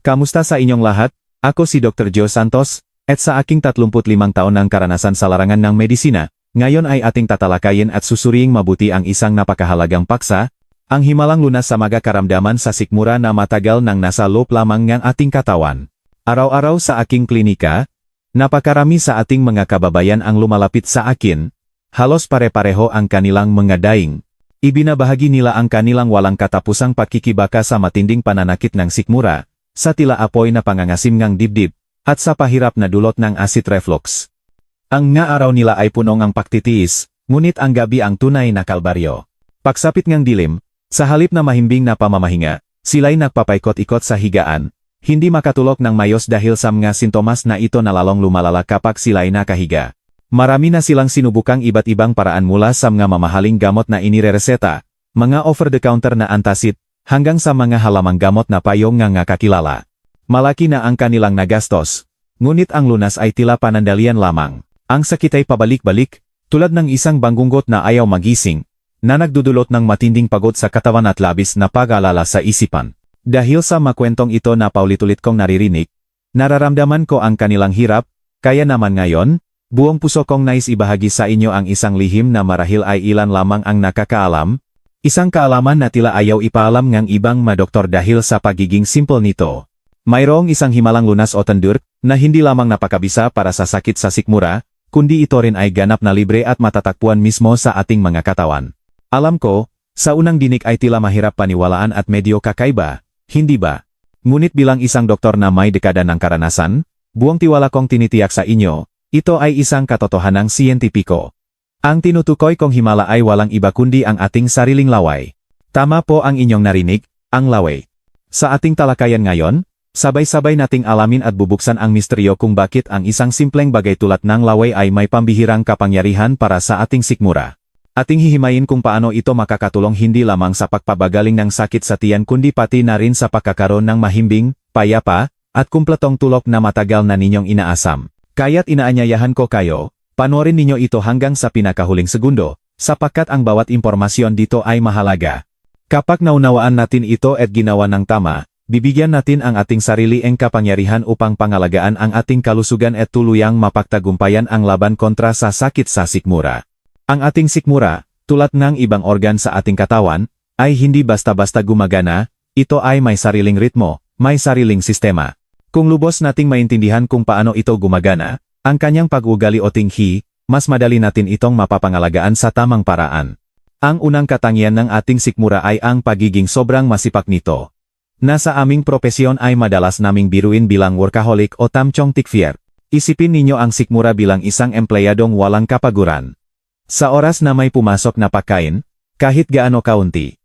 Kamusta sa inyong lahat? Ako si Dr. Joe Santos, at sa aking 35 taon ng karanasan sa larangan ng medisina, ngayon ay ating tatalakayin at susuriing mabuti ang isang napakahalagang paksa, ang himalang lunas sa mga karamdaman sa sikmura na matagal nang nasa loob lamang ng ating katawan. Araw-araw sa aking klinika, napakarami sa ating mga kababayan ang lumalapit sa akin, halos pare-pareho ang kanilang mga daing. Ibinabahagi nila ang kanilang walang katapusang pakikibaka sa matinding pananakit ng sikmura, sa tila apoy na pangangasim ngang dibdib, at sa pahirap na dulot ng acid reflux. Ang nga araw nila ay punong ang paktitiis, ngunit ang gabi ang tunay na kalbaryo. Pagsapit ngang dilim, sa halip na mahimbing na pamamahinga, sila'y nagpapaikot-ikot sa higaan, hindi makatulog ng mayos dahil sa mga sintomas na ito na lalong lumalala kapag sila'y nakahiga. Marami na silang sinubukang iba't ibang paraan mula sa mga mamahaling gamot na inirereseta, mga over-the-counter na antacid, hanggang sa mga halamang gamot na payong nga nga kakilala. Malaki na ang kanilang nagastos, ngunit ang lunas ay tila panandalian lamang. Ang sakit ay pabalik-balik, tulad ng isang banggunggot na ayaw magising, na nagdudulot ng matinding pagod sa katawan at labis na pag-alala sa isipan. Dahil sa makwentong ito na paulit-ulit kong naririnig, nararamdaman ko ang kanilang hirap, kaya naman ngayon, buong puso kong nais ibahagi sa inyo ang isang lihim na marahil ay ilan lamang ang nakakaalam, isang kaalaman na tila ayaw ipaalam ng ibang madoktor dahil sa pagiging simple nito. Mayroong isang himalang lunas o tandur, na hindi lamang napakabisa para sa sakit sa sikmura, kundi ito rin ay ganap na libre at matatakpuan mismo sa ating mga katawan. Alam ko, sa unang dinig ay tila mahirap paniwalaan at medyo kakaiba, hindi ba? Ngunit bilang isang doktor na may dekada ng karanasan, buong tiwala kong tinitiyak sa inyo, ito ay isang katotohanang siyentipiko. Ang tinutukoy kong himala ay walang iba kundi ang ating sariling laway. Tama po ang inyong narinig, ang laway. Sa ating talakayan ngayon, sabay-sabay nating alamin at bubuksan ang misteryo kung bakit ang isang simpleng bagay tulad ng laway ay may pambihirang kapangyarihan para sa ating sikmura. Ating hihimayin kung paano ito makakatulong hindi lamang sa pagpabagaling ng sakit sa tiyan kundi pati na rin sa pagkakaroon ng mahimbing, payapa, at kumpletong tulok na matagal na ninyong inaasam. Kaya't inaanyayahan ko kayo, panoorin ninyo ito hanggang sa pinakahuling segundo, sapagkat ang bawat impormasyon dito ay mahalaga. Kapag naunawaan natin ito at ginawa ng tama, bibigyan natin ang ating sarili ang kapangyarihan upang pangalagaan ang ating kalusugan at tuluyang mapagtagumpayan ang laban kontra sa sakit sa sikmura. Ang ating sikmura, tulad ng ibang organ sa ating katawan, ay hindi basta-basta gumagana, ito ay may sariling ritmo, may sariling sistema. Kung lubos nating maintindihan kung paano ito gumagana, ang kanyang pag-ugali o tinghi, mas madali natin itong mapapangalagaan sa tamang paraan. Ang unang katangian ng ating sikmura ay ang pagiging sobrang masipak nito. Nasa aming propesyon ay madalas naming biruin bilang workaholic o tamchong tikfier. Isipin ninyo ang sikmura bilang isang empleyadong walang kapaguran. Sa oras na may pumasok na pagkain, kahit gaano kaunti,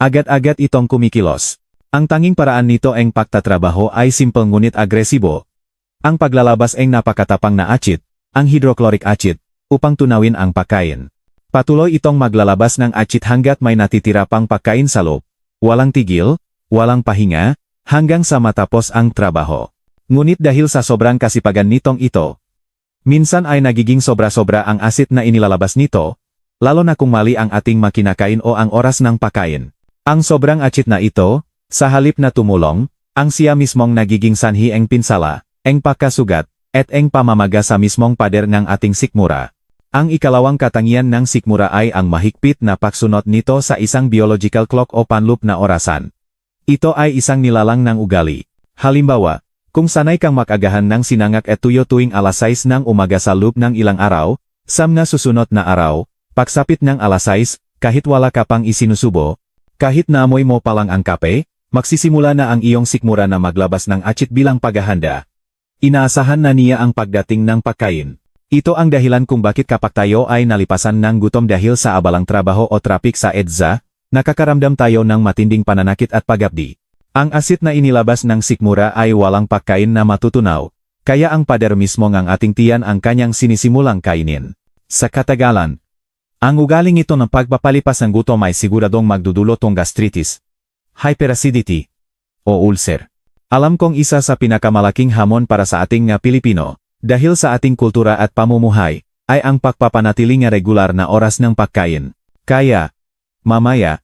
agad-agad itong kumikilos. Ang tanging paraan nito ang pagtatrabaho ay simple ngunit agresibo. Ang paglalabas ay napakatapang na acid, ang hydrochloric acid, upang tunawin ang pagkain. Patuloy itong maglalabas ng acid hanggat may natitira pang pagkain sa loob. Walang tigil, walang pahinga, hanggang sa matapos ang trabaho. Ngunit dahil sa sobrang kasipagan nitong ito, minsan ay nagiging sobra-sobra ang acid na inilalabas nito, lalo na kung mali ang ating makinakain o ang oras ng pagkain. Ang sobrang acid na ito, sa halip na tumulong, ang siya mismong nagiging sanhi eng pinsala, eng pakasugat, at eng pamamaga sa mismong pader ng ating sikmura. Ang ikalawang katangian ng sikmura ay ang mahigpit na pagsunod nito sa isang biological clock o panloop na orasan. Ito ay isang nilalang ng ugali. Halimbawa, kung sanay kang makagahan ng sinangak at tuyo tuwing alas 6 ng umaga sa loop ng ilang araw, sa mga susunod na araw, pagsapit ng alas 6, kahit wala ka pang isinusubo, kahit naamoy mo palang ang kape, magsisimula na ang iyong sikmura na maglabas ng atsit bilang paghahanda. Inaasahan na niya ang pagdating ng pagkain. Ito ang dahilan kung bakit kapag tayo ay nalipasan ng gutom dahil sa abalang trabaho o traffic sa EDSA, nakakaramdam tayo ng matinding pananakit at pagabdi. Ang asit na inilabas ng sikmura ay walang pagkain na matutunaw, kaya ang pader mismo ng ating tiyan ang kanyang sinisimulang kainin. Sa katagalan, ang ugaling ito ng pagpapalipas ng gutom ay siguradong magdudulot ng gastritis, hyperacidity, o ulcer. Alam kong isa sa pinakamalaking hamon para sa ating nga Pilipino, dahil sa ating kultura at pamumuhay, ay ang pagpapanatili nga regular na oras ng pagkain. Kaya, mamaya,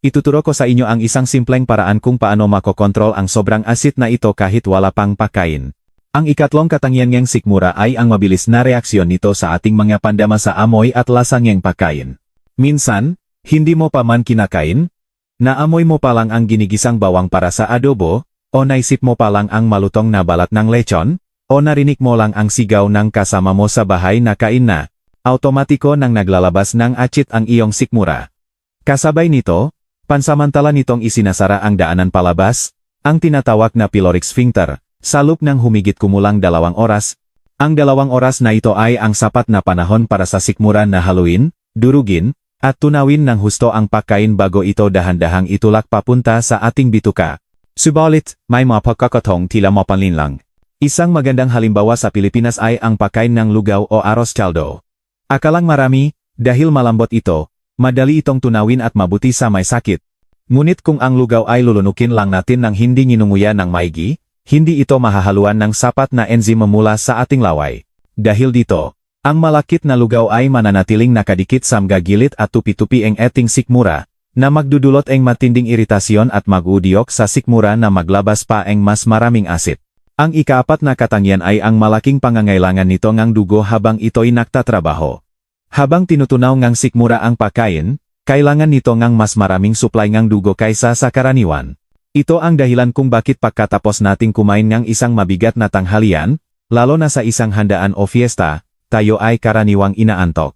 Ituturo ko sa inyo ang isang simpleng paraan kung paano makokontrol ang sobrang asit na ito kahit wala pang pagkain. Ang ikatlong katangian ng sikmura ay ang mabilis na reaksyon nito sa ating mga pandama sa amoy at lasa ng pagkain. Minsan, hindi mo pa man kinakain, naamoy mo pa lang ang ginigisang bawang para sa adobo, o naisip mo pa lang ang malutong na balat ng lechon, o narinig mo lang ang sigaw ng kasama mo sa bahay na kain na, automatiko nang naglalabas ng atsit ang iyong sikmura. Kasabay nito, pansamantala nitong isinasara ang daanan palabas, ang tinatawag na pyloric sphincter, sa loop ng humigit kumulang dalawang oras. Ang dalawang oras na ito ay ang sapat na panahon para sa sikmura na haluin, durugin, at tunawin ng husto ang pagkain bago ito dahan-dahang itulak papunta sa ating bituka. Subalit, may mga pagkakatong tila mapanlinlang. Isang magandang halimbawa sa Pilipinas ay ang pagkain ng lugaw o arroz caldo. Akalang marami, dahil malambot ito, madali itong tunawin at mabuti sa may sakit. Ngunit kung ang lugaw ay lulunukin lang natin ng hindi nginunguya ng maigi, hindi ito mahahaluan ng sapat na enzim mula sa ating laway. Dahil dito, ang malakit na lugaw ay mananatiling nakadikit sa mga at tupi-tupi ang eting sikmura, na magdudulot ang matinding iritasyon at magudiok sa sikmura na maglabas pa ang mas maraming asit. Ang ikaapat na katangian ay ang malaking pangangailangan nito ngang dugo habang ito'y nagtatrabaho. Habang tinutunaw ngang sikmura ang pagkain, kailangan nito ngang mas maraming supply ngang dugo kaysa sa karaniwan. Ito ang dahilan kung bakit pagkatapos nating kumain ng isang mabigat na tanghalian, lalo na sa isang handaan o fiesta, tayo ay karaniwang inaantok.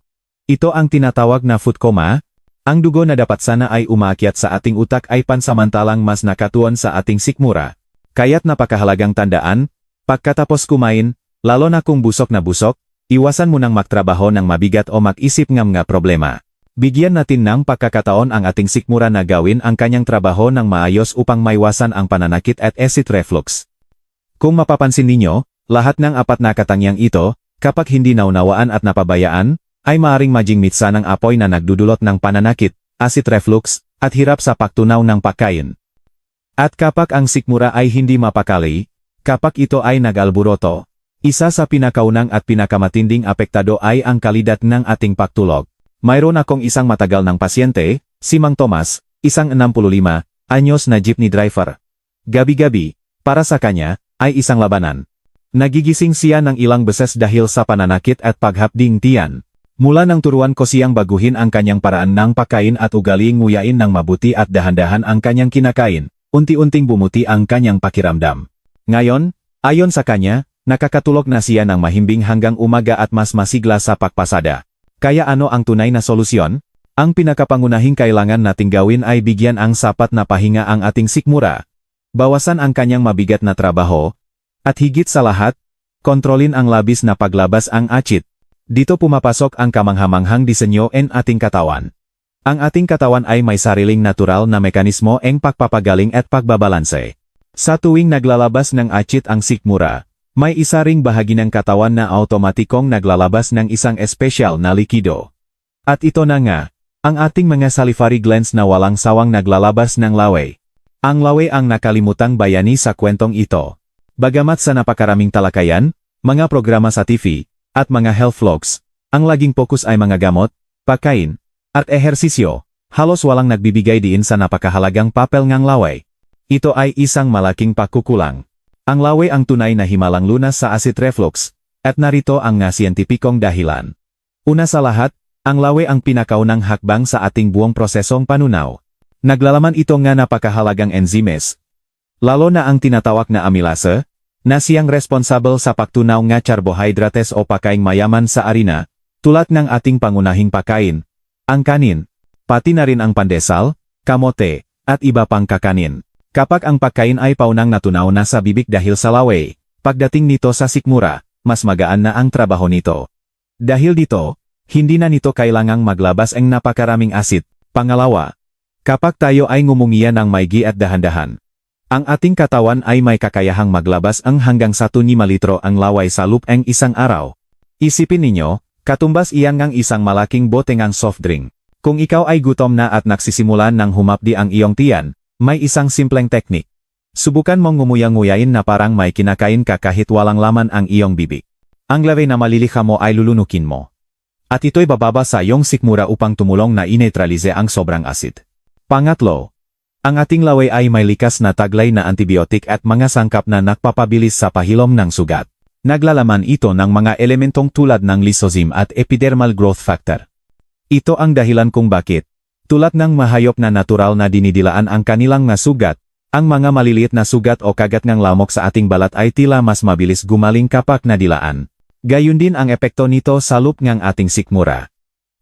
Ito ang tinatawag na food coma, ang dugo na dapat sana ay umaakyat sa ating utak ay pansamantalang mas nakatuon sa ating sikmura. Kaya't napakahalagang tandaan, pagkatapos kumain, lalo na kung busok na busok, iwasan mo nang magtrabaho ng mabigat o mag-isip ng mga problema. Bigyan natin ng pagkakataon ang ating sikmura na gawin ang kanyang trabaho ng maayos upang maiwasan ang pananakit at acid reflux. Kung mapapansin ninyo, lahat ng apat na katangyang ito, kapag hindi naunawaan at napabayaan, ay maaring maging mitsa ng apoy na nagdudulot ng pananakit, acid reflux, at hirap sa pagtunaw ng pagkain. At kapag ang sikmura ay hindi mapakali, kapag ito ay nagalburoto, isa sa pinakaunang at pinakamatinding apektado ay ang kalidad ng ating pagtulog. Mayroon akong isang matagal ng pasyente, si Mang Tomas, isang 65 anyos na jeepney driver. Gabi-gabi, para sa kanya, ay isang labanan. Nagigising siya ng ilang beses dahil sa pananakit at paghapding tiyan. Mula nang turuan ko siyang baguhin ang kanyang paraan ng pagkain at ugaling nguyain ng mabuti at dahan-dahan ang kanyang kinakain, unti-unting bumuti ang kanyang pakiramdam. Ngayon, ayon sa kanya, nakakatulog na siya ng mahimbing hanggang umaga at mas masigla sa pagpasada. Kaya ano ang tunay na solusyon? Ang pinakapangunahing kailangan nating gawin ay bigyan ang sapat na pahinga ang ating sikmura. Bawasan ang kanyang mabigat na trabaho. At higit sa lahat, kontrolin ang labis na paglabas ang acid. Dito pumapasok ang kamanghamanghang disenyo en ating katawan. Ang ating katawan ay may sariling natural na mekanismo ng pagpapagaling at pagbabalanse. Sa tuwing naglalabas ng acid ang sikmura, may isa ring bahagi ng katawan na automatikong naglalabas ng isang espesyal na likido. At ito na nga, ang ating mga salivary glands na walang sawang naglalabas ng laway. Ang laway ang nakalimutang bayani sa kwentong ito. Bagamat sa napakaraming talakayan, mga programa sa TV, at mga health vlogs, ang laging focus ay mga gamot, pagkain, at ehersisyo, halos walang nagbibigay diin sa napakahalagang papel ngang laway. Ito ay isang malaking pakukulang. Ang laway ang tunay na himalang lunas sa acid reflux, at narito ang nga siyentipikong dahilan. Una sa lahat, ang laway ang pinakaunang hakbang sa ating buong prosesong panunaw. Naglalaman ito nga napakahalagang enzimes, lalo na ang tinatawag na amylase, na siyang responsable sa pagtunaw nga carbohydrates o pakaing mayaman sa arina, tulad ng ating pangunahing pakain, ang kanin, pati na rin ang pandesal, kamote, at iba pang kakanin. Kapag ang pagkain ay paunang natunaw na sa bibig dahil sa laway, pagdating nito sa sikmura, mas magaan na ang trabaho nito. Dahil dito, hindi na nito kailangang maglabas ang napakaraming asid. Pangalawa, kapag tayo ay ngumungiya ng maigi at dahan-dahan, ang ating katawan ay may kakayahang maglabas ang hanggang 1.5 litro ang laway sa loop ang isang araw. Isipin ninyo, Katumbas iyan ngang isang malaking bote ngang soft drink. Kung ikaw ay gutom na at nagsisimulan ng humapdi ang iyong tiyan, may isang simpleng teknik. Subukan mong ngumuyang-nguyain na parang may kinakain ka kahit walang laman ang iyong bibig. Ang lave na malilikha mo ay lulunukin mo. At ito'y bababa sa iyong sikmura upang tumulong na inetralize ang sobrang asid. Pangatlo, ang ating laway ay may likas na taglay na antibiotic at mga sangkap na nakpapabilis sa pahilom ng sugat. Naglalaman ito ng mga elementong tulad ng lysosome at epidermal growth factor. Ito ang dahilan kung bakit, tulad ng mahayop na natural na dinidilaan ang kanilang nasugat, ang mga maliliit na sugat o kagat ng lamok sa ating balat ay tila mas mabilis gumaling kapag nadilaan. Gayun din ang epekto nito sa loop ng ating sikmura.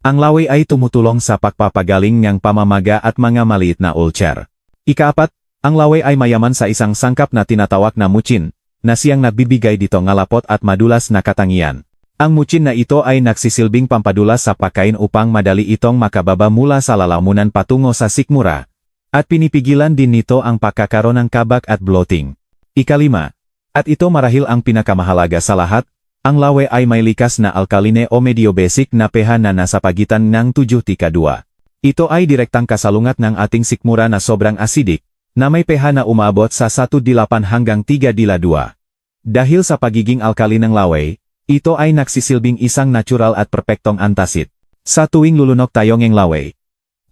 Ang laway ay tumutulong sa pagpapagaling ng pamamaga at mga maliit na ulcer. Ikaapat, ang laway ay mayaman sa isang sangkap na tinatawag na mucin, na siyang nagbibigay dito ngalapot at madulas na katangian. Ang mucin na ito ay nagsisilbing pampadulas sa pagkain upang madali itong makababa mula sa lalamunan patungo sa sikmura, at pinipigilan din nito ang pagkakaroon ng kabak at bloating. Ikalima, at ito marahil ang pinakamahalaga sa lahat, ang lawe ay may likas na alkaline o medyo basic na pH na nasa pagitan ng 7 tika 2. Ito ay direktang kasalungat ng ating sikmura na sobrang acidic, na may pH na umabot sa 1.8 hanggang 3 dila 2. Dahil sa pagiging alkali ng lawe, ito ay nagsisilbing isang natural at perpektong antacid. Sa tuwing lulunok tayo ng lawe,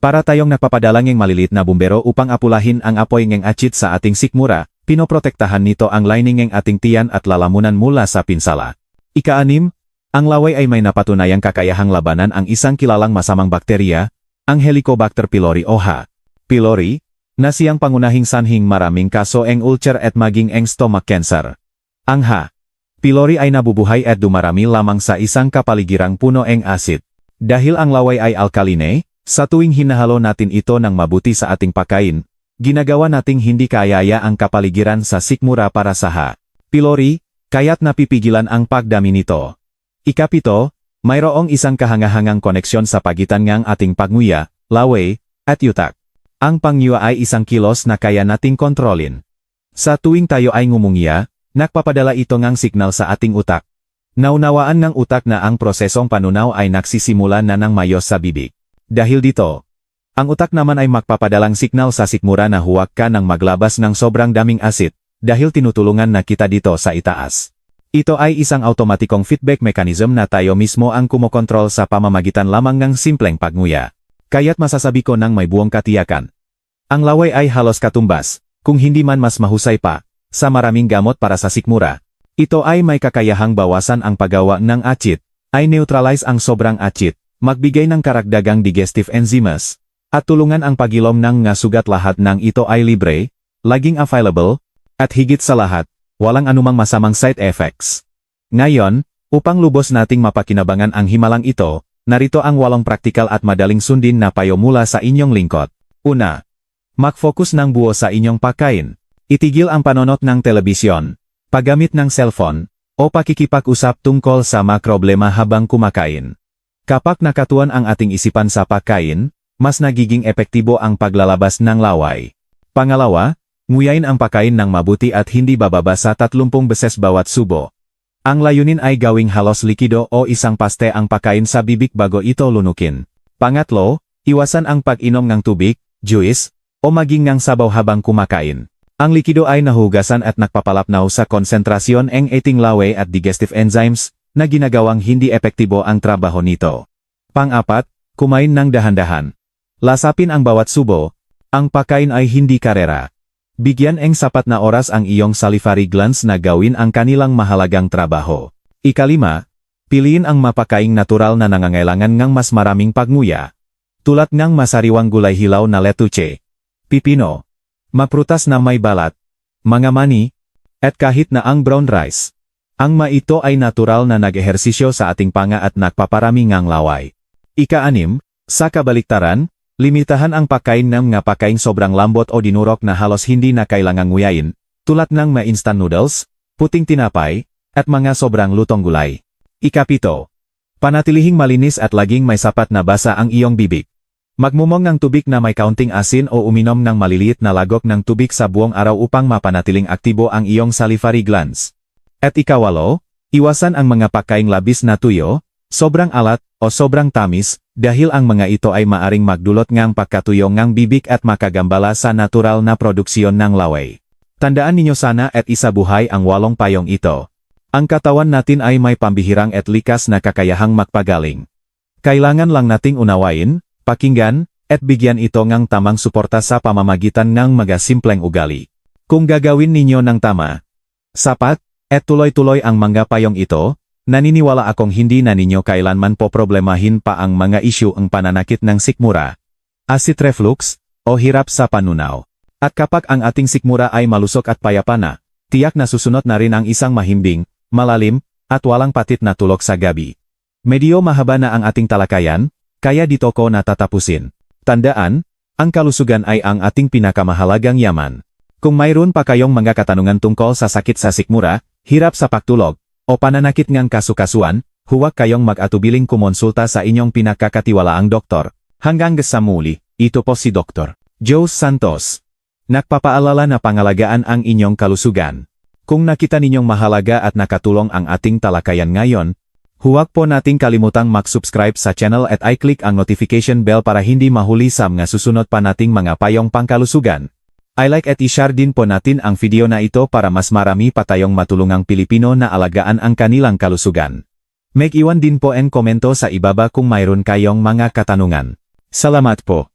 para tayong nagpapadala ng malilit na bumbero upang apulahin ang apoy ng acid sa ating sikmura, pinoprotektahan nito ang lining ng ating tiyan at lalamunan mula sa pinsala. Ika-anim, ang laway ay may napatunayang kakayahang labanan ang isang kilalang masamang bakterya, ang Helicobacter pylori o H. pylori, na siyang pangunahing sanhing maraming kaso eng ulcer at maging eng stomach cancer. Ang H. pylori ay nabubuhay at dumarami lamang sa isang kapaligirang puno eng acid. Dahil ang laway ay alkaline, sa tuwing hinahalo natin ito ng mabuti sa ating pagkain, ginagawa nating hindi kayaya ang kapaligiran sa sikmura para sa H. pylori, kaya't napipigilan ang pagdami nito. Ikapito, mayroong isang kahangahangang koneksyon sa pagitan ng ating pagnguya, laway, at yutak. Ang pangyua ay isang kilos na kaya nating kontrolin. Sa tuwing tayo ay ngumungiya, nakpapadala ito ng signal sa ating utak. Naunawaan ng utak na ang prosesong panunaw ay nagsisimula na ng mayos sa bibig. Dahil dito, ang utak naman ay magpapadalang signal sa sikmura na huwag ka ng maglabas ng sobrang daming asid, dahil tinutulungan na kita dito sa itaas. Ito ay isang automatikong feedback mechanism na tayo mismo ang kumokontrol sa pamamagitan lamang ng simpleng pagnguya. Kaya't masasabi ko ng may buong katiyakan. Ang laway ay halos katumbas, kung hindi man mas mahusay pa, sa maraming gamot para sa sikmura. Ito ay may kakayahang bawasan ang paggawa ng acid, ay neutralize ang sobrang acid, magbigay ng karagdagang digestive enzymes, at tulungan ang pagilom ng nga sugat lahat ng ito ay libre, laging available, at higit sa lahat, walang anumang masamang side effects. Ngayon, upang lubos nating mapakinabangan ang himalang ito, narito ang walong praktikal at madaling sundin na payo mula sa inyong lingkod. Una, mag-focus ng buo sa inyong pagkain. Itigil ang panonot ng telebisyon, paggamit ng cellphone, o pakikipag-usap tungkol sa mga problema habang kumakain. Kapag nakatuan ang ating isipan sa pagkain, mas nagiging epektibo ang paglalabas ng laway. Pangalawa, Nguyain ang pagkain ng mabuti at hindi bababa sa 30 beses bawat subo. Ang layunin ay gawing halos likido o isang paste ang pagkain sa bibig bago ito lunukin. Pangatlo, iwasan ang pag-inom ng tubig, juice, o maging ng sabaw habang kumakain. Ang likido ay nahugasan at nagpapalapnaw sa konsentrasyon ng eating lawe at digestive enzymes na ginagawang hindi epektibo ang trabaho nito. Pang-apat, kumain ng dahan-dahan. Lasapin ang bawat subo, ang pagkain ay hindi karera. Bigyan eng sapat na oras ang iyong salivary glands na gawin ang kanilang mahalagang trabaho. Ikalima, piliin ang mapakaing natural na nangangailangan ng mas maraming pagnguya. Tulad ng masariwang gulay hilaw na letuche, pipino, maprutas na may balat, mga mani, at kahit na ang brown rice. Ang maito ay natural na nag-ehersisyo sa ating panga at nagpaparami ngang laway. Ika-anim, sa kabaliktaran, Limitahan ang pagkain ng nga pagkain sobrang lambot o dinurok na halos hindi na kailangang nguyain, tulad ng mga instant noodles, puting tinapay, at mga sobrang lutong gulay. Ikapito. Panatilihing malinis at laging may sapat na basa ang iyong bibig. Magmumong ng tubig na may kaunting asin o uminom ng maliliit na lagok ng tubig sa buong araw upang mapanatiling aktibo ang iyong salivary glands. At ikawalo, iwasan ang mga pagkaing labis na tuyo, sobrang alat, o sobrang tamis, dahil ang mga ito ay maaring magdulot ngang pagkatuyo ngang bibig at makagambala sa natural na produksyon ng laway. Tandaan ninyo sana at isabuhay ang walong payong ito. Ang katawan natin ay may pambihirang at likas na kakayahang magpagaling. Kailangan lang nating unawain, pakinggan, at bigyan ito ng tamang suporta sa pamamagitan ng mga simpleng ugali. Kung gagawin ninyo ng tama, sapat, at tuloy-tuloy ang mga payong ito, naniniwala akong hindi na ninyo kailanman po problemahin pa ang mga isyu ang pananakit ng sikmura, acid reflux, o hirap sa panunaw. At kapag ang ating sikmura ay malusok at payapa na, tiyak na susunod na rin ang isang mahimbing, malalim, at walang patit na tulog sa gabi. Medyo mahaba na ang ating talakayan, kaya dito ko natatapusin. Tandaan, ang kalusugan ay ang ating pinakamahalagang yaman. Kung mayroon pa kayong mga katanungan tungkol sa sakit sa sikmura, hirap sa pagtulog, o pananakit ngang kasukasuan, huwag kayong mag-atubiling kumonsulta sa inyong pinakakatiwalaang doktor. Hanggang sa muli, ito po si Dr. Joe Santos. Nagpapaalala na pangalagaan ang inyong kalusugan. Kung nakita ninyong mahalaga at nakatulong ang ating talakayan ngayon, huwag po nating kalimutang mag-subscribe sa channel at i-click ang notification bell para hindi mahuli sa mga susunod pa nating mga payong pangkalusugan. I like at i-share din po natin ang video na ito para mas marami pa tayong matulungang Pilipino na alagaan ang kanilang kalusugan. Mag-iwan din po en komento sa ibaba kung mayroon kayong mga katanungan. Salamat po.